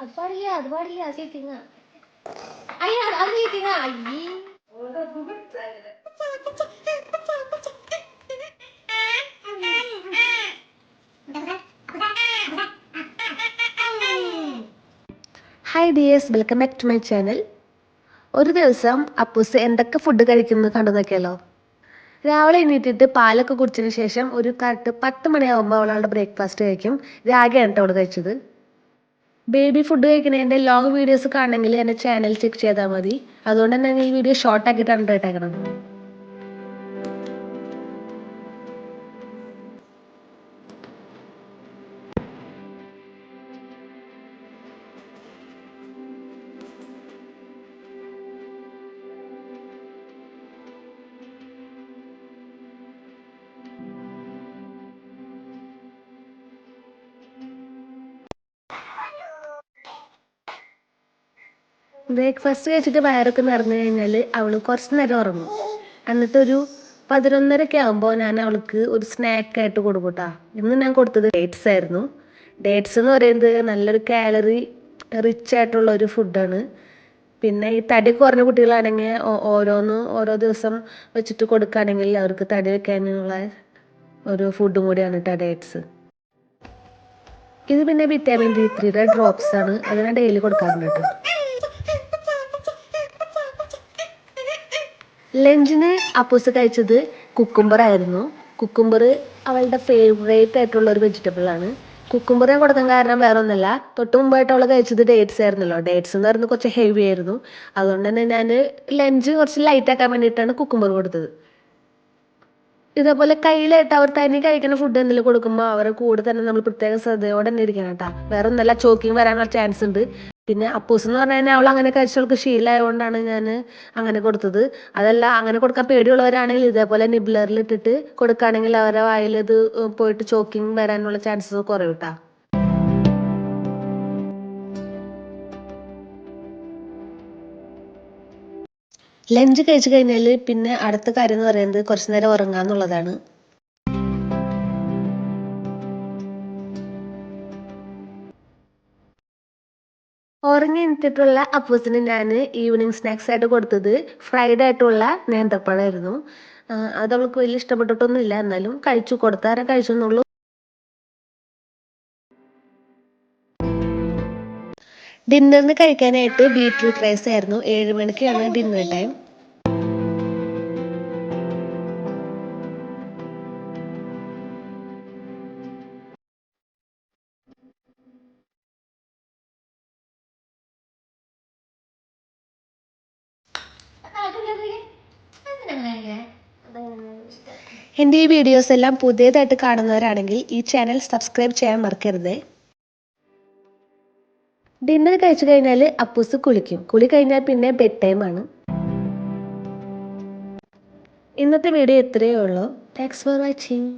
അത് പാടില്ല അത് പാടില്ല ചീറ്റിങ്ങ അയ്യാ അത് ചീറ്റിങ്ങ അയ്യേ. Hi dears welcome back to my channel ഒരു ദിവസം അപ്പൂസ് എന്തൊക്കെ ഫുഡ് കഴിക്കുന്നത് കണ്ടു രാവിലെ എണീറ്റിട്ട് പാലൊക്കെ കുടിച്ചതിന് ശേഷം ഒരു കറക്റ്റ് പത്ത് മണിയാകുമ്പോൾ അവളുടെ ബ്രേക്ക്ഫാസ്റ്റ് കഴിക്കും. രാഗയാണ് കേട്ടോ അവൾ കഴിച്ചത്. ബേബി ഫുഡ് കഴിക്കുന്നതിന്റെ ലോങ് വീഡിയോസ് കാണണമെങ്കിൽ എന്റെ ചാനൽ ചെക്ക് ചെയ്താൽ മതി. അതുകൊണ്ട് തന്നെ ഈ വീഡിയോ ഷോർട്ട് ആക്കിയിട്ടാണ് ഇട്ടേക്കണം ബ്രേക്ക്ഫാസ്റ്റ് കഴിച്ചിട്ട് വയറൊക്കെ നിറഞ്ഞു കഴിഞ്ഞാൽ അവൾ കുറച്ച് നേരം ഉറങ്ങും. എന്നിട്ടൊരു പതിനൊന്നരയൊക്കെ ആകുമ്പോൾ ഞാൻ അവൾക്ക് ഒരു സ്നാക്കായിട്ട് കൊടുക്കും കേട്ടോ ഇന്ന് ഞാൻ കൊടുത്തത് ഡേറ്റ്സ് ആയിരുന്നു. ഡേറ്റ്സ് എന്ന് പറയുന്നത് നല്ലൊരു കാലറി റിച്ച് ആയിട്ടുള്ള ഒരു ഫുഡാണ് പിന്നെ ഈ തടി കുറഞ്ഞ കുട്ടികളാണെങ്കിൽ ഓരോന്ന് ഓരോ ദിവസം വെച്ചിട്ട് കൊടുക്കുകയാണെങ്കിൽ അവർക്ക് തടി വെക്കാനുള്ള ഒരു ഫുഡും കൂടിയാണ് കേട്ടോ ഡേറ്റ്സ് ഇത് പിന്നെ വിറ്റാമിൻ ഡി ത്രീയുടെ ഡ്രോപ്സ് ആണ്. അത് ഞാൻ ഡെയിലി കൊടുക്കാറുണ്ട് കേട്ടോ ലഞ്ചിന് അപ്പൂസ് കഴിച്ചത് കുക്കുംബർ ആയിരുന്നു. കുക്കുംബർ അവളുടെ ഫേവറേറ്റ് ആയിട്ടുള്ള ഒരു വെജിറ്റബിൾ ആണ്. കുക്കുംബർ ഞാൻ കൊടുക്കാൻ കാരണം വേറെ ഒന്നല്ല തൊട്ട് മുമ്പായിട്ട് അവൾ കഴിച്ചത് ഡേറ്റ്സ് ആയിരുന്നല്ലോ. ഡേറ്റ്സ് എന്ന് പറയുന്നത് കുറച്ച് ഹെവി ആയിരുന്നു. അതുകൊണ്ട് തന്നെ ഞാൻ ലഞ്ച് കുറച്ച് ലൈറ്റ് ആക്കാൻ വേണ്ടിയിട്ടാണ് കുക്കുംബർ കൊടുത്തത്. ഇതേപോലെ കയ്യിലായിട്ട് അവർ തനി കഴിക്കുന്ന ഫുഡ് എന്തെങ്കിലും കൊടുക്കുമ്പോൾ അവരുടെ കൂടെ തന്നെ നമ്മൾ പ്രത്യേക ശ്രദ്ധയോടെ തന്നെ ഇരിക്കണം കേട്ടോ. വേറെ ഒന്നല്ല ചോക്കിങ് വരാനുള്ള ചാൻസ് ഉണ്ട്. പിന്നെ അപ്പൂസ് എന്ന് പറഞ്ഞു കഴിഞ്ഞാൽ അവൾ അങ്ങനെ കഴിച്ചവൾക്ക് ശീലമായതുകൊണ്ടാണ് ഞാൻ അങ്ങനെ കൊടുത്തത്. അതല്ല അങ്ങനെ കൊടുക്കാൻ പേടിയുള്ളവരാണെങ്കിൽ ഇതേപോലെ നിബ്ലറിൽ ഇട്ടിട്ട് കൊടുക്കുകയാണെങ്കിൽ അവരുടെ വായിൽ ഇത് പോയിട്ട് ചോക്കിങ് വരാനുള്ള ചാൻസസ് കുറവ് കേട്ടോ ലഞ്ച് കഴിച്ചു കഴിഞ്ഞാൽ പിന്നെ അടുത്ത കാര്യം എന്ന് പറയുന്നത് കുറച്ച് നേരം ഉറങ്ങുക ഉറങ്ങി എണീറ്റിട്ടുള്ള അപ്പൂസിന് ഞാൻ ഈവനിങ് സ്നാക്സ് ആയിട്ട് കൊടുത്തത് ഫ്രൈഡ് ആയിട്ടുള്ള നേന്ത്രപ്പഴമായിരുന്നു അത് അവൾക്ക് വലിയ ഇഷ്ടപ്പെട്ടിട്ടൊന്നുമില്ല. എന്നാലും കഴിച്ചു കൊടുത്താരെ കഴിച്ചു എന്നുള്ളൂ ഡിന്നറിന് കഴിക്കാനായിട്ട് ബീറ്റ്റൂട്ട് റൈസ് ആയിരുന്നു. ഏഴ് മണിക്കാണ് ഡിന്നർ ടൈം എന്റെ ഈ വീഡിയോസ് എല്ലാം പുതിയതായിട്ട് കാണുന്നവരാണെങ്കിൽ ഈ ചാനൽ സബ്സ്ക്രൈബ് ചെയ്യാൻ മറക്കരുത്. ഡിന്നർ കഴിച്ചു കഴിഞ്ഞാൽ അപ്പൂസ് കുളിക്കും. കുളി കഴിഞ്ഞാൽ പിന്നെ ബെഡ് ടൈം ആണ്. ഇന്നത്തെ വീഡിയോ ഇത്രയേ ഉള്ളൂ. Thanks for watching